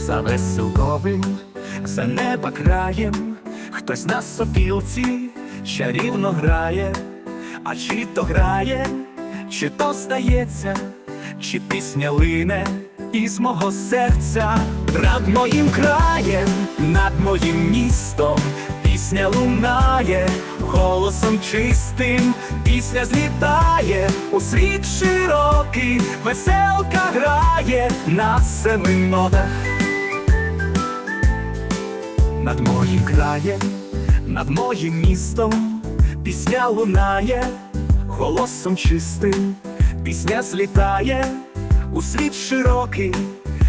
за веселковим, за неба краєм, хтось на сопілці чарівно грає, а чи то грає, чи то здається, чи пісня лине із мого серця, над моїм краєм, над моїм містом, пісня лунає, голосом чистим, пісня злітає, у світ широкий, веселка грає на семи нотах. Над моїм краєм, над моїм містом, пісня лунає, голосом чистим, пісня злітає, у світ широкий,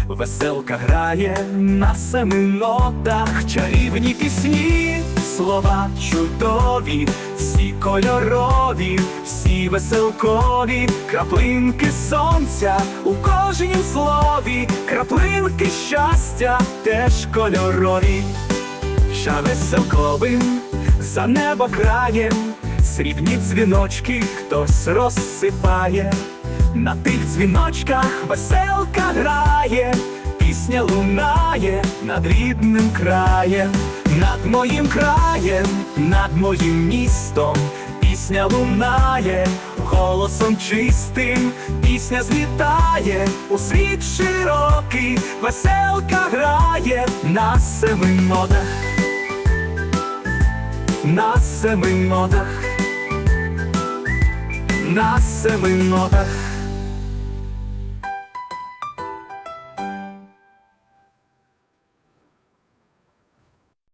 веселка грає на семи нотах, чарівні пісні, слова чудові, всі кольорові, всі веселкові, краплинки сонця у кожнім слові, краплинки щастя теж кольорові. Ша веселковим за небо краєм, срібні дзвіночки хтось розсипає, на тих дзвіночках веселка грає, пісня лунає над рідним краєм, над моїм краєм, над моїм містом, пісня лунає, голосом чистим, пісня злітає, у світ широкий, веселка грає на семи нотах на семи нотах, на семи нотах.